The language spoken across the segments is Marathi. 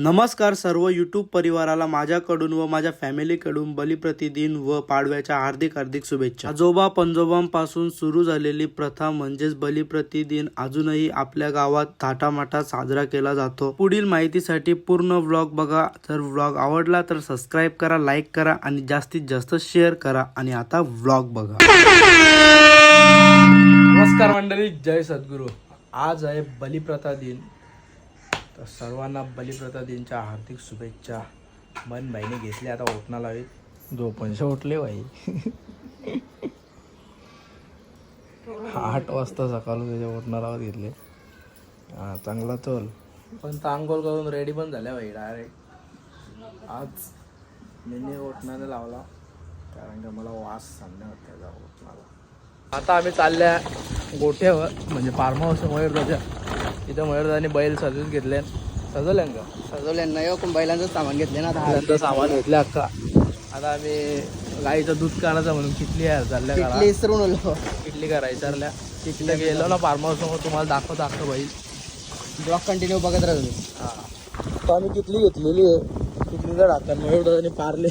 नमस्कार सर्व यूट्यूब परिवाराला माझ्याकडून व माझ्या फॅमिलीकडून बलिप्रतिदिन व पाडव्याच्या हार्दिक हार्दिक शुभेच्छा. आजोबा पंजोबांपासून सुरू झालेली प्रथा म्हणजेच बलिप्रतिदिन अजूनही आपल्या गावात थाटामाटात साजरा केला जातो. पुढील माहितीसाठी पूर्ण व्लॉग बघा. जर व्लॉग आवडला तर सबस्क्राईब करा लाईक करा आणि जास्तीत जास्त शेअर करा आणि आता व्लॉग बघा. नमस्कार मंडळी जय सद्गुरू. आज आहे बलिप्रथा दिन. तर सर्वांना बलिप्रथा दिनच्या हार्दिक शुभेच्छा. मन बाईने घेतली आता ओटणा लावीत जो पंच उठले बाई. आठ वाजता सकाळ त्याच्या ओटणा लावत घेतले. हा चांगला चल. पण तांगोल करून रेडी पण झाल्या बाई डायरेक्ट आज मी ओटणाने लावला कारण का मला वास सांगण्यात त्याचा ओटणाला आता आम्ही चालल्या गोठ्यावर म्हणजे फार्म हाऊस मयूरदाच्या तिथं मयूरदाने बैल सजवून घेतले सजवल्या का? सजवल्या नाही पण बैलांचं सामान घेतले ना आता. त्यांचं सामान घेतलं अक्का आता आम्ही गाईचं दूध काढायचं म्हणून किटली आहे चालल्या किटली इसरून आलो. किटली करा विचारल्या तिथलं गेलो ना फार्म हाऊस समोर तुम्हाला दाखवतो अख्खं बैल. ब्लॉग कंटिन्यू बघत राहतो मी हा. तर आम्ही किटली घेतलेली आहे. किटलीचा ढाकण मयूरदाने पारले.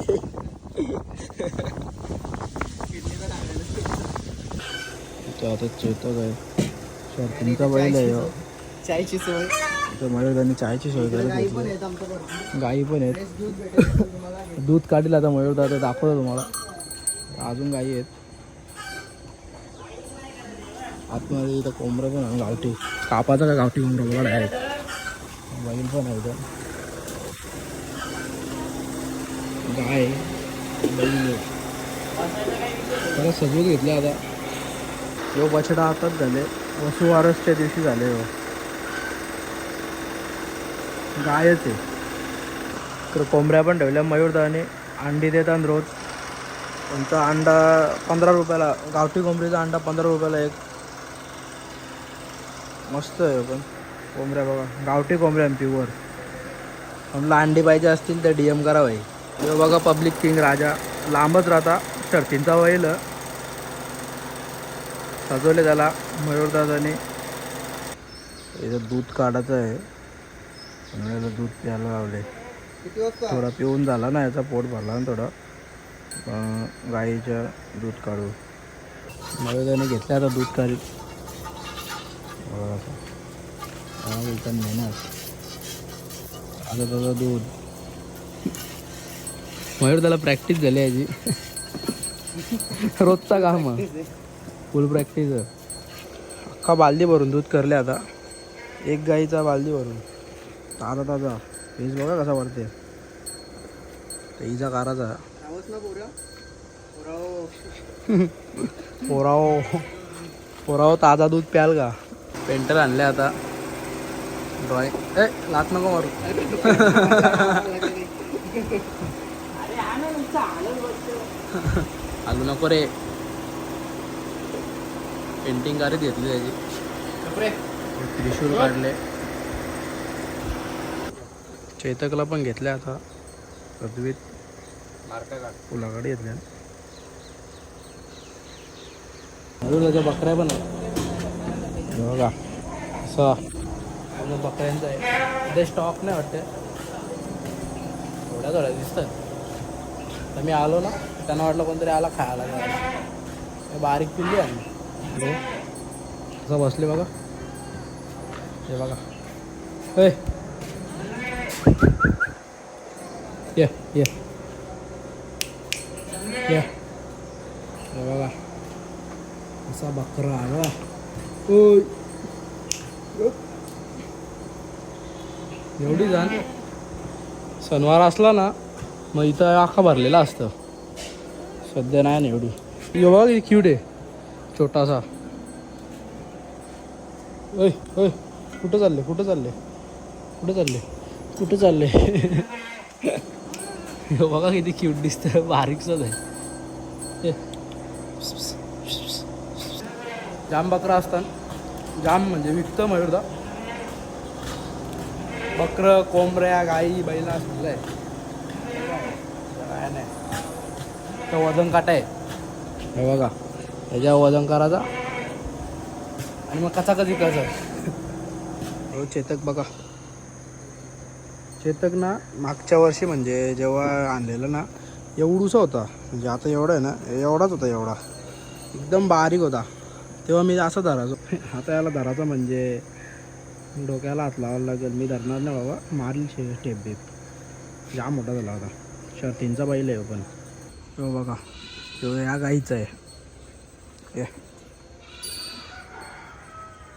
आता चेतक आहे. शर्तींचा बैल आहे ह्यो. चायची सोय. तर मयूरदानी चहाची सोय करत गाई पण होती आहेत दूध काढील आता मयूरदा दाखवतो तुम्हाला. अजून गाई आहेत. आतमध्ये इथं कोंबडं पण आहे गावठी. कापाचा का गावठी कोंबडा बघा डायरेक्ट बैल पण आहे इथं. गाय बैल. त्याला सजवून घेतले आता. यो बछडा आताच झाले. वसुवारसच्या दिवशी झाले हो. गायच आहे. तर कोंबड्या पण ठेवल्या मयूरदाने अंडी देतात रोज. त्यांचा अंडा पंधरा रुपयाला गावठी कोंबडीचा अंडा पंधरा रुपयाला एक. मस्त आहे पण कोंबड्या बघा. गावठी कोंबड्या प्युअर आम्हाला अंडी पाहिजे असतील तर डी एम करावं हे बघा पब्लिक किंग राजा. लांबच राहता. शर्तींचा वैल सजवले त्याला मयूरदादाने इथं दूध काढायचं आहे. उन्हाळ्याला दूध प्यायला लावले थोडा पिऊन झाला ना याचा पोट भरला ना थोडा. गाईचं दूध काढू मला त्याने घेतलं आता दूध काढी. हा बोलतात मेहनत आता त्याचं दूध. मयूर त्याला प्रॅक्टिस झाली याची रोजचा काम. फुल प्रॅक्टिस अख्खा बालदी भरून दूध करले आता. एक गाईचा बालदी भरून. ताजा ताजा. पीस बघा कसा वाटते तेईचा काराचा. पोराव. पोराव. ताजा दूध प्याल का? पेंटर आणले आता. ड्रॉइंग ए लात नको मारू. आलू नको रे. पेंटिंग करीत घेतली त्याची. त्रिशूल काढले. चेतकला पण घेतले आता. अद्वैत फुलाकडे घेतल्या. अजून त्याच्या बकऱ्या पण आहेत. हे बघा असं. बकऱ्यांचं आहे. ते स्टॉक नाही वाटते. थोड्या थोड्या दिसतात. तर मी आलो ना त्यांना वाटलं कोणतरी आला खायला. बारीक पिल्ली आहे. असं बसले बघा. हे बघा. ये ये ये बघा असा बकरा आला ओय एवढी जाण सणवार असला ना मग इथं आखा भरलेला असतं. सध्या नाही ना एवढी. यो बघा किती क्यूट आहे. छोटासा. ओय ओय. कुठं चालले? कुठं चालले? कुठं चालले? कुठं चाललंय? बघा किती क्यूट दिसतं बारीकच आहे. जाम बकरा असतात. जाम म्हणजे विकतं मयूरदा. बकरं कोंबऱ्या गाई बैला सगळं आहे. काय नाही. तर वजन काटा आहे. हे बघा. ह्याच्यावर वजन करायचा. आणि मग कसा कधी करायचा हो चेतक बघा. चेतक ना मागच्या वर्षी म्हणजे जेव्हा आणलेलं ना एवढूसा होता. म्हणजे आता एवढा आहे ना एवढाच होता एवढा. एकदम बारीक होता. तेव्हा मी असं धरायचो. आता याला धरायचं म्हणजे डोक्याला हात लावायला लागेल. मी धरणार नाही बाबा. मारली शे टेप बीप. जाम मोठा झाला होता. शर्तींचा बैल आहे हो पण. हो बघा. तो या गाईचा आहे. हे.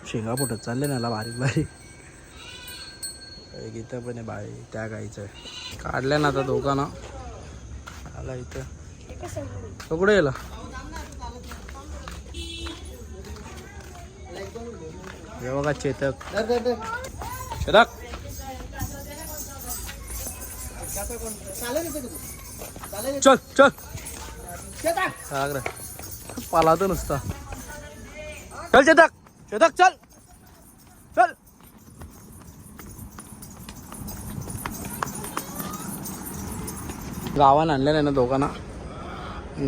शेंगा फुटत चालले ना याला बारीक बारीक. एक इथं पण आहे बाई त्या गाईचं काढल्या ना आता धोका ना आला इथं. तो कुठे गेला हे बघा चेतक. चेतक. चल चल. चेतक सांग रे नुसता. चल चेतक. चेतक चल. चल. गावानं आणलेलं आहे ना दोघांना.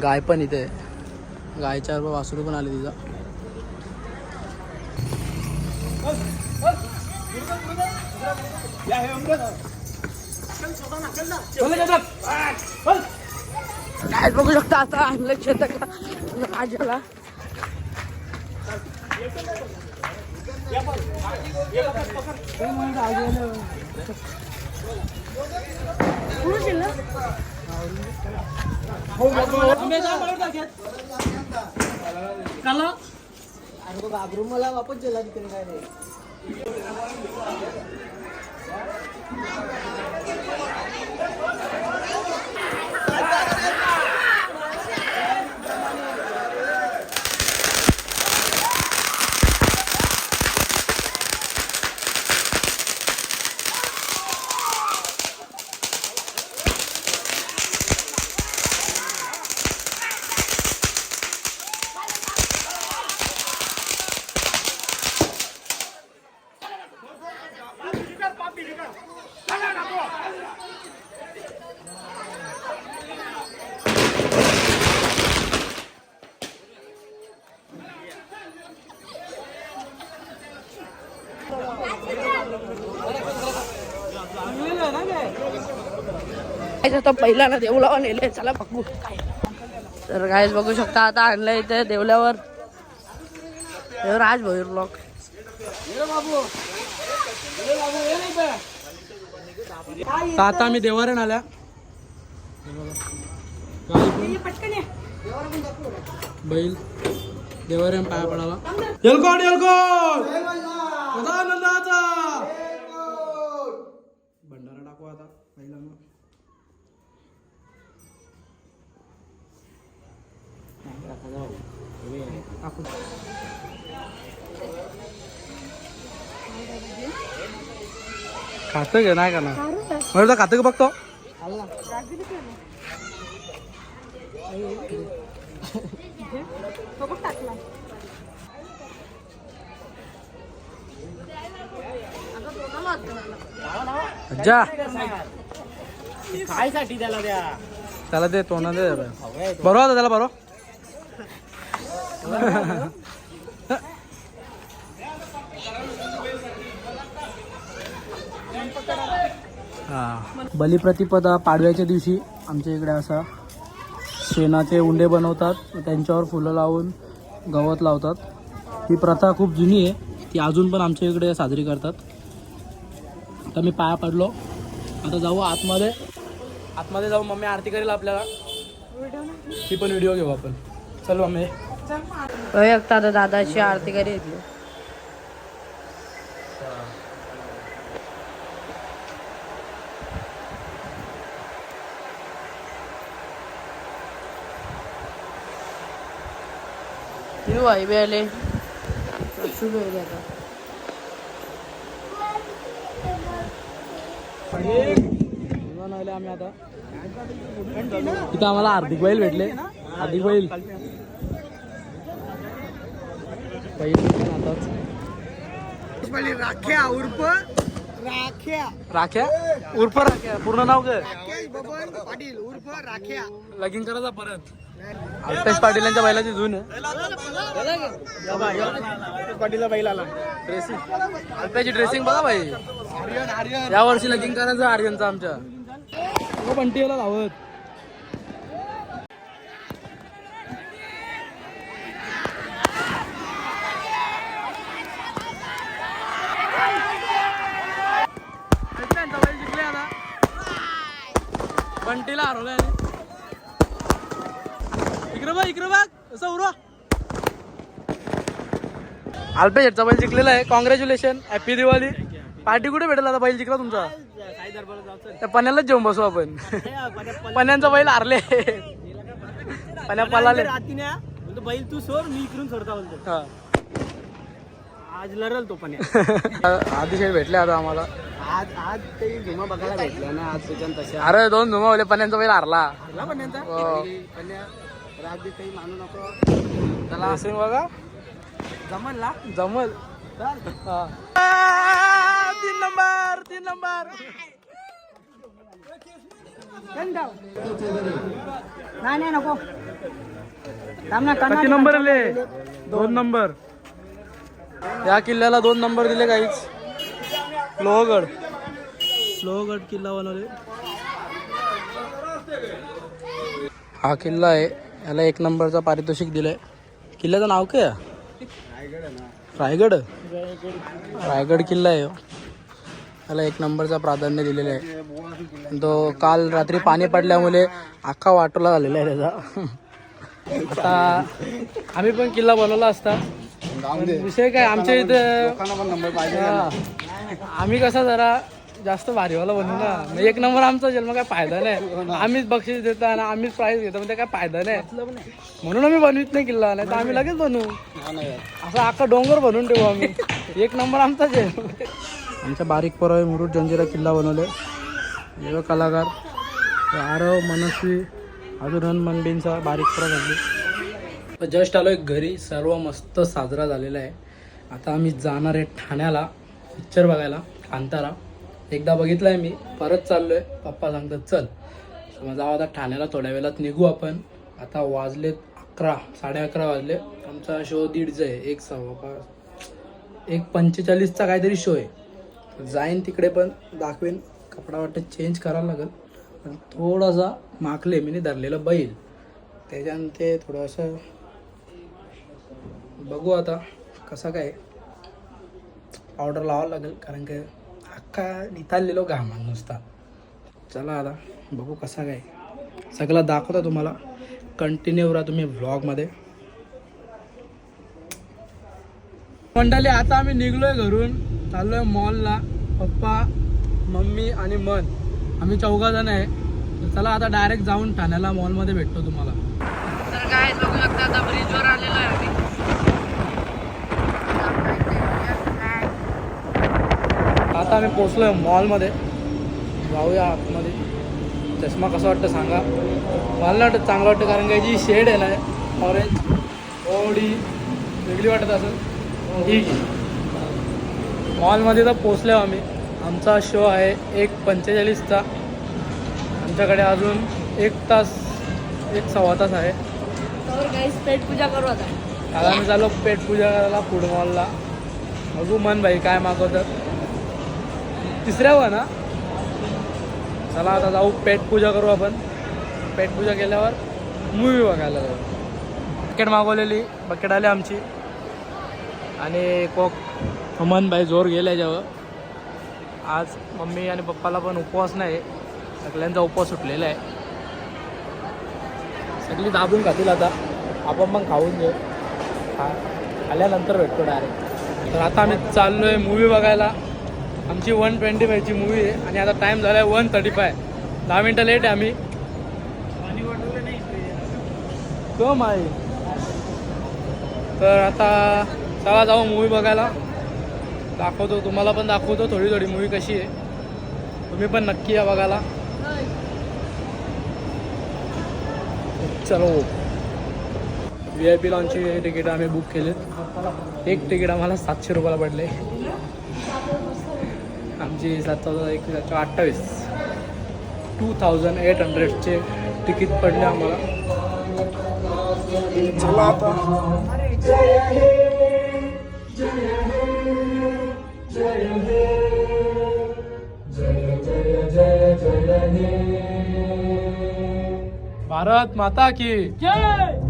गाय पण इथे गायच्या बरोबर वासरू पण आले तिचा. काय बघू शकता आता आणलं शेतकला राजाला. अरे घाबरून मला वापस गेला तिकडे काय रे आता पहिला ना देवलावर नेले चला बघू. तर गायच बघू शकता आता आणलं इथे देवल्यावर. हे राज भैर ब्लॉक आता आम्ही देवारण आल्या. बैल. देवारण पाया पडावा. येलकोट येलकोट! भंडारा टाकू आता पहिल्यांदा. खातं घे नाही का ना बरं खातं का? बघतो. जा. खायसाठी त्याला द्या. त्याला दे तोंडा दे. बरोबर त्याला बरोबर. बलिप्रतिपदा पाडव्याच्या दिवशी आमच्या इकडे असा शेणाचे उंडे बनवतात त्यांच्यावर फुलं लावून गवत लावतात. ही प्रथा खूप जुनी आहे ती अजून पण आमच्या इकडे साजरी करतात. आता मी पाया पडलो. आता जाऊ आतमध्ये. आतमध्ये जाऊ मम्मी आरती करेल आपल्याला. ती पण व्हिडिओ घेऊ आपण. चल मम्मी. बघू आता दादाची आरती करी घेतली येऊ आई बी आले शुभ आता आम्ही आता इथं आम्हाला हार्दिक बैल भेटले. हार्दिक बैल. आताच राख्या उर्फ राख्या. राख्या? उर्फ राख्या? पूर्ण नाव काय? राकेश बबन पाटील उर्फ राख्या. लगीन करायचा परत. अल्पेश पाटील यांच्या बैलाची जून. आहे पाटीलला बैल आला ड्रेसिंग अल्पेची ड्रेसिंग बघा भाई या वर्षी लगीन करायचं आर्यनचं आमच्या. हो बंटीला लावत बंटीला हरवलंय इकडे बघ इकडे बघ असं उरवा. अल्पेश हेडचा बैल जिंकलेला आहे. कॉंग्रॅच्युलेशन हॅपी दिवाळी पार्टी कुठे भेटेल आता? बैल जिंकला तुमचा? त्या पण्यालाच जेवून बसू आपण. पण्यांचा बैल हारले. पण्या पलाले. बैल तू सोड मी इकडून सोडता बोलतो हा. आज लरल तो पण अतिशय भेटले आता आम्हाला. आज आज झुमा बघायला भेटला ना आज तशा. अरे दोन धुमावले पण्यांचा बैल हारला. हरला पण यांचा हो. पन्या रात बी काही मानू नको. त्याला असेल बघा. जमल चल. हा. तीन नंबर तीन नंबर. नाही नाही नको. थांब ना किती नंबर आले. दोन. नंबर. या किल्ल्याला दोन नंबर दिले काहीच लोहगड लोहगड किल्ला बनवले. हा किल्ला आहे. याला एक नंबरचा पारितोषिक दिलंय. किल्ल्याचं नाव काय? आहे? रायगड. रायगड किल्ला आहे ह्यो. याला एक नंबरचा प्राधान्य दिलेलं आहे. तो काल रात्री पाणी पडल्यामुळे अख्खा वाटोला झालेला आहे त्याचा. आता आम्ही पण किल्ला बनवला असता. विषय काय आमच्या इथं हा. आम्ही कसा जरा जास्त भारीवाला बनवू ना? मग एक नंबर आमचा जन्म काय फायदा नाही. आम्हीच बक्षीस देतो आणि आम्हीच प्राईज घेतो म्हणजे काय फायदा नाही. म्हणून आम्ही बनवित नाही किल्ला नाही तर आम्ही लगेच बनवू. असा अख्खा डोंगर बनवून ठेवू आम्ही. एक नंबर आमचाच आहे आमच्या बारीक परवा मुरुड जंजिरा किल्ला बनवले. हे बघ कलाकार हे आरव मनस्वी अजून हनुमंडींचा बारीक परवा घडली जस्ट आलो एक घरी सर्व मस्त साजरा झालेला आहे. आता आम्ही जाणार आहे ठाण्याला. पिक्चर बघायला. कांतारा एकदा बघितला आहे मी. परत चाललो आहे पप्पा सांगतात चल. माझा आता ठाण्याला. थोड्या वेळात निघू आपण. आता वाजलेत अकरा. साडे अकरा वाजले. आमचा शो दीडचा आहे. एक सव्वा एक पंचेचाळीसचा काहीतरी शो आहे. जाईन तिकडे पण. दाखवेन. कपडा वाटत चेंज करायला लागेल. पण थोडासा माखले मी. धरलेलं बैल. त्याच्यानं ते थोडंसं बघू आता कसा काय पावडर लावावं लागेल कारण की अख्खा निताळलेलो घामा नुसता. चला आता बघू कसा काय. सगळं दाखवतो तुम्हाला. कंटिन्यू राहा तुम्ही व्लॉगमध्ये मंडळी आता आम्ही निघलोय घरून. चाललोय मॉलला पप्पा मम्मी आणि मन. आम्ही चौघा जण आहे चला आता डायरेक्ट जाऊन ठाण्याला मॉलमध्ये भेटतो तुम्हाला. तर काय बघू शकता आता ब्रिजवर आलेलो आहे आम्ही आम्ही पोचलोय मॉलमध्ये जाऊया आतमध्ये. चष्मा कसा वाटतं सांगा. मला वाटत चांगलं वाटतं कारण का जी शेड आहे ना ऑरेंज थोडी वेगळी वाटत असेल. ठीक आहे. मॉलमध्ये तर पोचलो आम्ही. आमचा शो आहे एक पंचेचाळीसचा. आमच्याकडे अजून एक तास एक सव्वा तास आहे. पेट पूजा करू आता. आम्ही चाललो पेट पूजा करायला फूड मॉलला बघू मन भाई काय मागवतात. तिसऱ्या वा ना? चला आता जाऊ पेट पूजा करू आपण. पेट पूजा केल्यावर मूवी बघायला जाऊ. बकेट मागवलेली बकेट आली आमची. आणि कोक हमन भाई जोर गेल्या जेव्हा आज मम्मी आणि पप्पाला पण उपवास नाही. सगळ्यांचा उपवास सुटलेला आहे. सगळी दाबून खातील आता. आपण पण खाऊन घेऊ. खा आल्यानंतर भेटतो डायरेक्ट तर आता आम्ही चाललो आहे मूवी बघायला. आमची वन ट्वेंटी फायची मूवी आहे. आणि आता टाईम झाला आहे वन थर्टी फाय दहा मिनटं लेट आहे आम्ही. कम आहे तर आता चला जाऊ मूवी बघायला. दाखवतो तुम्हाला पण दाखवतो. थोडी थोडी मूवी कशी आहे. तुम्ही पण नक्की या बघायला. चलो. व्ही आय पी लॉनची तिकीट आम्ही बुक केलेत. एक तिकीट आम्हाला सातशे रुपयाला पडले. पंचवीस आता एक सातशे अठ्ठावीस. टू थाउजंड एट हंड्रेडचे तिकीट पडले आम्हाला. चला आता. भारत माता की जय!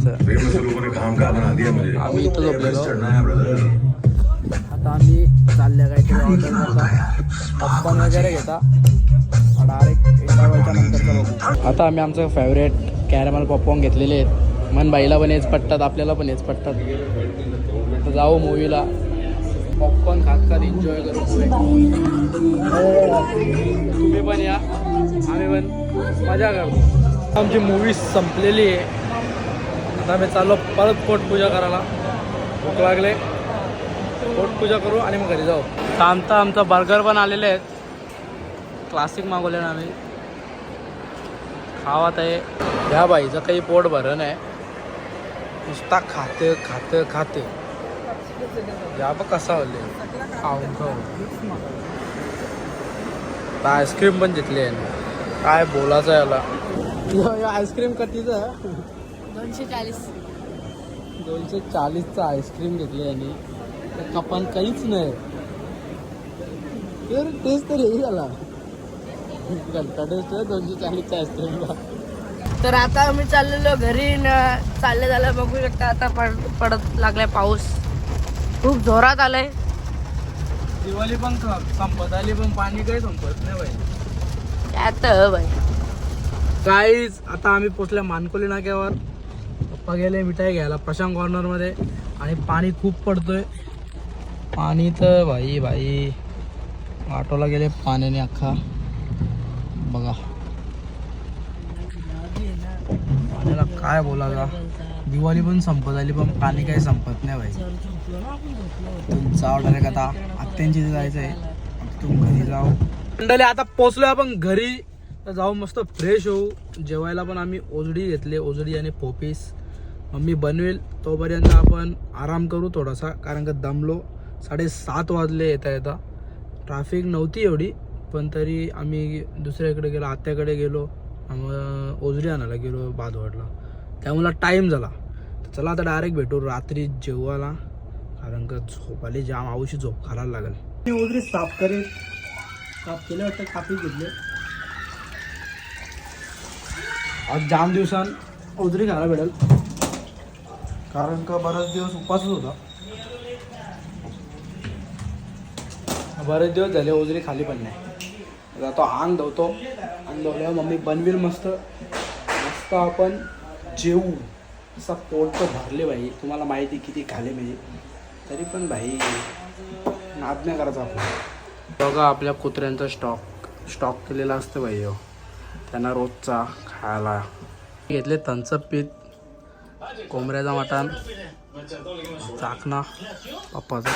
मस्त. आम्ही इथं झोपलेलो. है आता आम्ही चालल्या काहीतरी ऑर्डर वगैरे घेता. डायरेक्ट इंटरव्हलच्या आता आम्ही आमचं फेवरेट कॅरेमल पॉपकॉर्न घेतलेले आहेत. मन बाईला पण हेच पटतात आपल्याला पण हेच पटतात. तर जाऊ मूवीला पॉपकॉर्न खात खात एन्जॉय करू. तुम्ही पण या. आम्ही पण मजा करतो. आमची मूवी संपलेली आहे. आता आम्ही चाललो परत पोटपूजा करायला. भूक लागले. पोटपूजा करू आणि मग घरी जाऊ. आता आमचा बर्गर पण आलेले आहेत. क्लासिक मागवले ना आम्ही. खावात आहे ह्या बाईचं काही पोट भरण आहे. नुसता खाते खाते खाते. या बघ कसा होले खाऊन खाऊन. आता आईस्क्रीम पण घेतली आहे काय बोलायचं याला. आईस्क्रीम कटीचं दोनशे चाळीस दोनशे चाळीसचं आईस्क्रीम घेतली तर कपान काहीच नाही. तर टेस्ट तर हे झाला. घंटा दोनशे चाळीसच्या आईस्क्रीमला तर आता आम्ही चाललेलो घरी न चालले झालं बघू शकता आता पड पडत लागलाय पाऊस. खूप जोरात आलाय. दिवाळी पण संपत आली पण पाणी काही संपत नाही बाई. बाई काहीच आता आम्ही पोचल्या मानकोली नाक्यावर. पप्पा गेले मिठाई घ्यायला. प्रशांत कॉर्नरमध्ये आणि पाणी खूप पडतोय. पाणी तर भाई भाई. ऑटोला गेले पाण्याने अख्खा. बघा. पाण्याला काय बोलायला. दिवाळी पण संपत आली पण पाणी काही संपत नाही भाई. तुमचा ऑर्डर आहे का आता. आत्यांची इथे जायचं आहे तुम घरी जाऊ. मंडळी आता पोचलोय आपण घरी. तर जाऊ मस्त फ्रेश होऊ. जेवायला पण आम्ही ओजडी घेतले. ओजडी आणि पोपीस मम्मी बनवेल तोपर्यंत आपण आराम करू थोडासा. कारण का दमलो साडेसात वाजले येता येता. ट्रॅफिक नव्हती एवढी पण तरी आम्ही दुसऱ्याकडे गेलो आत्याकडे गेलो. मग आणायला गेलो बादवाडला. त्यामुळे टाईम झाला. तर चला आता डायरेक्ट भेटू रात्री जेवायला. कारण का झोपाली जाम आवशी झोप खायला लागेल. ओजडी साफ करेल. साफ केले वाटतं कापी घेतले. आज जाम दिवसान ओजरी खायला भेटेल. कारण का बराच दिवस उपासच होता. बरेच दिवस झाले ओजरी खाली पण नाही. आता तो अंग धवतो अंग धवल्यावर मम्मी बनवीर मस्त. मस्त आपण जेवू. असा पोट तर भरले भाई. तुम्हाला माहिती किती खाले म्हणजे तरी पण भाई नाद नाही करायचा आपण. बघा आपल्या कुत्र्यांचा स्टॉक स्टॉक केलेला असतं भाई हो. त्यांना रोजचा खायला. घेतले त्यांचं पीठ. कोंबऱ्याचा मटण चाकणा पप्पाचा.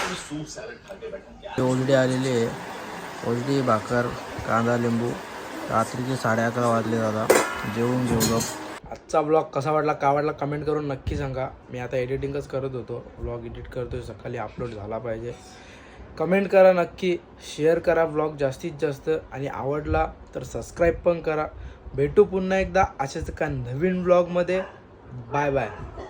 ओलडी आलेली आहे. ओलडी भाकर कांदा लिंबू. रात्रीचे साडे अकरा वाजले दादा. जेवून घेऊ आजचा ब्लॉग कसा वाटला का वाटला कमेंट करून नक्की सांगा. मी आता एडिटिंगच करत होतो. ब्लॉग एडिट करतोय सकाळी अपलोड झाला पाहिजे. कमेंट करा नक्की. शेअर करा ब्लॉग जास्तीत जास्त. आणि आवडला तर सबस्क्राईब पण करा. भेटू पुन्हा एकदा. अशाच एका नवीन ब्लॉगमध्ये 拜拜。